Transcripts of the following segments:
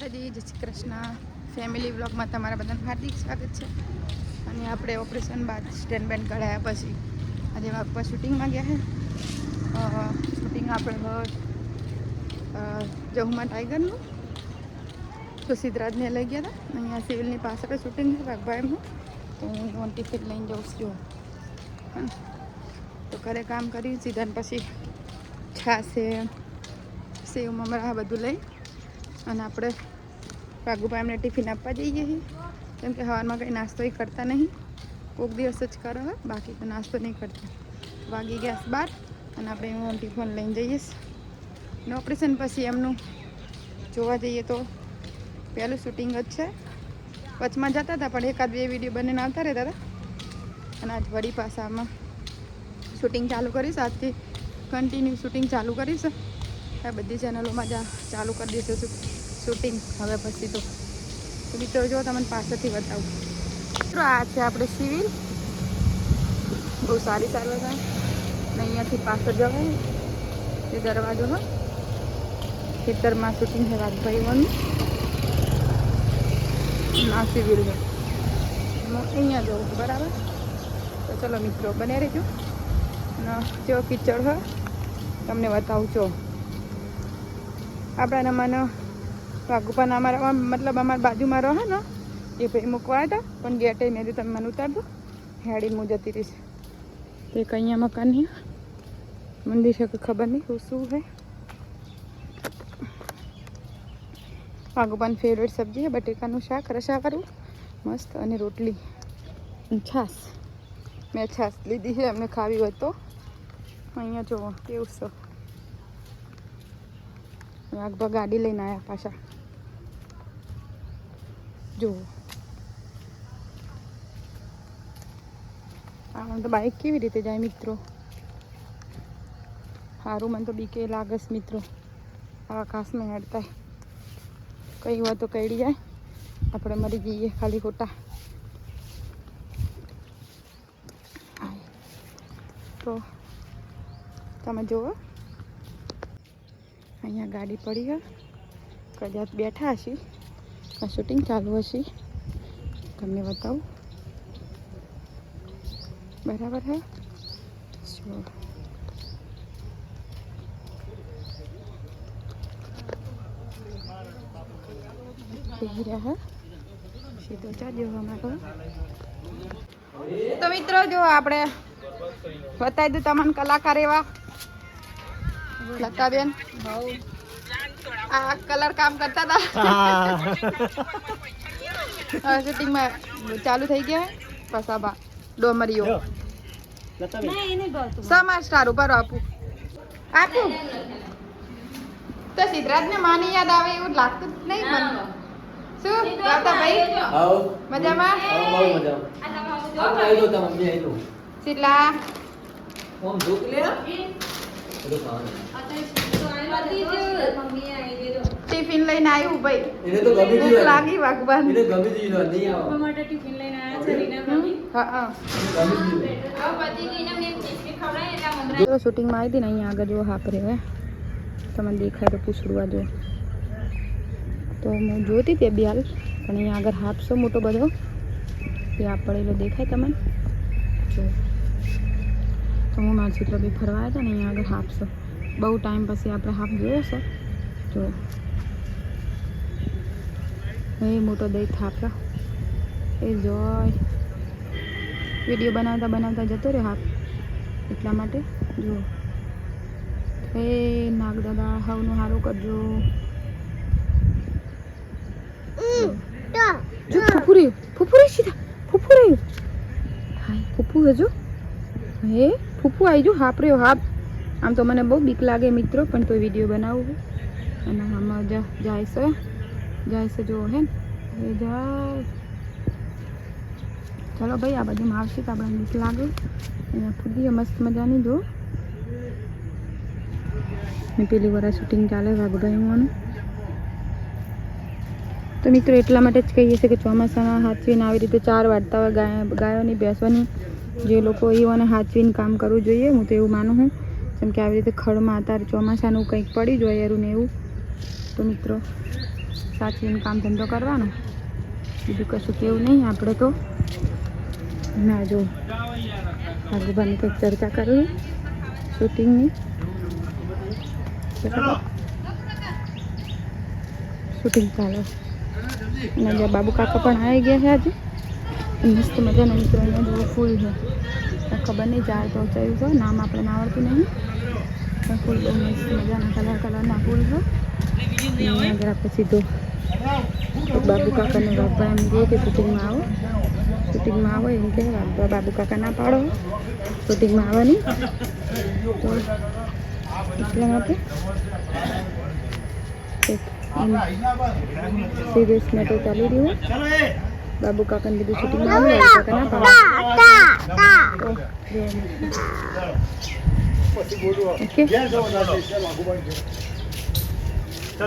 માતાજી જય શ્રી કૃષ્ણ. ફેમિલી બ્લોગમાં તમારા બધાનું હાર્દિક સ્વાગત છે. અને આપણે ઓપરેશન બાદ સ્ટેન્ડ બેન્ડ કઢાયા પછી. આજે વાગપા શૂટિંગમાં ગયા છે શૂટિંગ આપણે જહુમા ટાઈગરનું. તો સિદ્ધરાજને લઈ ગયા હતા. અહીંયા સિવિલની પાછળ શૂટિંગ છે વાઘભાઈનું તો હું ઓન ટિકિટ લઈને જાઉં છું. તો ઘરે કામ કર્યું સીધા પછી છાશે સેવ, મમરા બધું લઈ. અને આપણે વાઘુભાઈ એમને ટિફિન આપવા જઈએ છીએ કેમ કે સવારમાં કંઈ નાસ્તો એ કરતા નહીં. કોઈક દિવસ જ કરો હોય બાકી તો નાસ્તો નહીં કરતા. વાગી ગયા બાર અને આપણે હું ટિફિન લઈને જઈએ ને ઓપરેશન પછી એમનું જોવા જઈએ તો પહેલું શૂટિંગ જ છે. વચમાં જતા હતા, પણ એકાદ બે વીડિયો બંને આવતા રહેતા હતા. અને આજ વળી પાસામાં શૂટિંગ ચાલુ કરીશ આજથી કન્ટિન્યુ શૂટિંગ ચાલુ કરીશ આ બધી ચેનલોમાં જ ચાલુ કરી દઈશું શૂટિંગ. હવે પછી તો મિત્રો, જો તમને પાછળથી બતાવું. મિત્રો, આ છે આપણે સિવિલ બહુ સારી સારવાર થાય. ને અહીંયાથી પાછળ જવાય એ દરવાજો હોય ખેતરમાં શૂટિંગ છે વાઘભાઈઓનું આ સિવિલ છે. એમાં અહીંયા જવું બરાબર? તો ચલો મિત્રો, બને રહેજો. અને જો કિચડ હોય તમને બતાવું છો આપણા મને વાઘુપાના અમારા મતલબ અમારા બાજુમાં રહે ને, એ ભાઈ મૂકવા હતા, પણ ગેટે મેં તમે મને ઉતાર દો. હેડી હું જતી રહીશ. તે કંઈ અહીંયા મકાન નહીં મંદિર છે ખબર નહીં શું શું છે. વાઘુપાની ફેવરેટ સબ્જી છે, બટેકાનું શાક રસાવાળું મસ્ત અને રોટલી. છાસ મેં છાશ લીધી છે, એમને ખાવી હોય તો. અહીંયા જુઓ, કેવું છે. વાઘભા ગાડી લઈને આવ્યા પાછા. જુઓ આ તો બાઇક કેવી રીતે જાય મિત્રો? સારું મને તો બીકે લાગસ મિત્રો. આવા આકાશમાં હેડતા. કઈ હોય તો કઈડી જાય. આપણે મરી જઈએ ખાલી ખોટા. તો તમે જુઓ. અહીંયા ગાડી પડી ગયા કદાચ બેઠા હશે. આ શૂટિંગ ચાલુ હશે. તમને બતાવું. બરાબર હે? જો. સીધો ચાલ્યો અમારો તો મિત્રો, જો આપણે બતાવી દઉં તમને કલાકાર એવા. લતાબેન આ કલર કામ કરતા હતા. શૂટિંગમાં ચાલુ થઈ ગયા પસાબા ડોમરીઓ. સમાજ સ્ટાર ઉપર આપું. આપું. તો સિદ્ધરાજ ને માની યાદ આવે એવું લાગતું જ નહીં મને. શું? રાતા ભાઈ? આવો. મજામાં? આવો બહુ મજા આવો આઈ લો તમે મમ્મી આઈ લો શીતલા. ઓમ લે બધું ખાવાનું ટિફિન લઈને આવ્યું ભાઈ. એને તો ગમી ગયું લાગી વાગવાન એને ગમી ગયું નહીં આવો. હા હા. ગમી ગયું જો શૂટિંગમાં આવી હતી ને અહીંયા આગળ જો હાપ રહે તમને દેખાય તો પૂછડવા જો. તો હું જોતી તે બિયાલ હાલ પણ અહીંયા આગળ હાપ છે મોટો બધો. એ હાપ પડેલો દેખાય તમને. જો. તો હું મારા ચિત્ર બી ફરવા આવ્યા હતા ને અહીંયા આગળ હાફ છે બહુ ટાઈમ પછી આપણે હાફ જોયો છે. જો. એ મોટો દહીં થાપ્યો એ જોય. વીડિયો બનાવતા બનાવતા જતો રહ્યો હાફ એટલા માટે. જુઓ એ નાગદાદા હવનું સારું કરજો. જો. ફૂફુરી રહ્યું. ફૂફુ રહ્યું સીધા. ફૂફુરી હાય, ફૂફુ હજુ. હે? ફૂફુ આવી જો હાપ રહ્યો હાપ. આમ તો મને બહુ બીક લાગે મિત્રો, પણ તો વીડિયો બનાવું અને આમાં જાય છે. જાય છે જો, હે ને? જાય. ચલો ભાઈ, આ બાજુમાં આવશે તો આપણે બીક લાગે. અહીંયા ફૂદીએ મસ્ત મજાની જો. મેં પેલી વાર શૂટિંગ ચાલે વાઘભાઈઓનું. તો મિત્રો, એટલા માટે જ કહીએ છીએ કે ચોમાસામાં હાથવીને આવી રીતે ચાર વાટતા હોય ગાય, ગાયોની બેસવાની જે લોકો એઓને સાચવીને કામ કરવું જોઈએ હું તો એવું માનું છું. જેમ કે આવી રીતે ખડમાં અત્યારે ચોમાસાનું કંઈક પડી જ હોય એરું ને એવું. તો મિત્રો સાચવીને કામ ધંધો કરવાનો. બીજું કશું કેવું નહીં આપણે તો ના જો. આગુબાની કંઈક ચર્ચા કરવી શૂટિંગની. શૂટિંગ ચાલો. અને બાબુ કાકા પણ આવી ગયા છે આજે. મસ્ત મજાના મિત્રો જુઓ ફૂલ છે. તો ખબર નહીં, ચાર તો ચડ્યું છે, નામ આપણે આવડતું નહીં. પણ ફૂલ બહુ મસ્ત મજાના કલર કલરના ફૂલ છે. આગળ આપણે સીધો બાબુ કાકાને બાપા એમ કહે કે શૂટિંગમાં આવો. શૂટિંગમાં આવો એમ કહે વાગવા બાબુ કાકા ના પાડો. શૂટિંગમાં આવવાની. તો એટલા માટે. સિરિયસ મેટર ચાલી રહ્યું. બાબુ કાકાને શૂટિંગમાં આવું બાબુ કાકા ના પાડો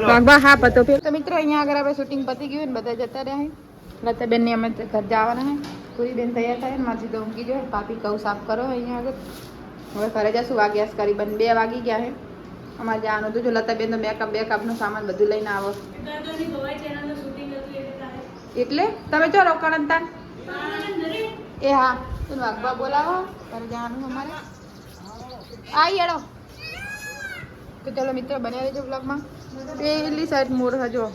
વાગવા હા પતો ફેર તો મિત્રો અહીંયા આગળ આપણે શૂટિંગ પતી ગયું ને બધા જતા રહ્યા છે લતાબેન અમે ઘર જવાના હે પૂરી બેન તૈયાર થાય ને મારી તો ઊંઘી જાય પાપી કહું સાફ કરો અહીંયા આગળ હવે ઘરે જશું વાગ્યાસ કરી બન બે વાગી ગયા હે અમારે જવાનું હતું જો લતાબેન તો મેકઅપ બેકઅપનું સામાન બધું લઈને આવો એટલે તમે ચો રોકાણ તાન એ હા તું વાગવા બોલાવો તારે જવાનું અમારે. આવી હેડો. તો ચાલો મિત્રો બન્યા રહેજો બ્લોગમાં પેલી સાઈડ મોર હજો.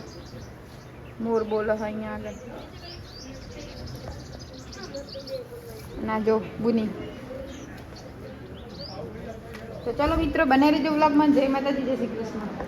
મોર બોલો અહીંયા આગળ. ના જો બુની. તો ચાલો મિત્રો બને રહેજો બ્લોગમાં જય માતાજી જય શ્રી કૃષ્ણ.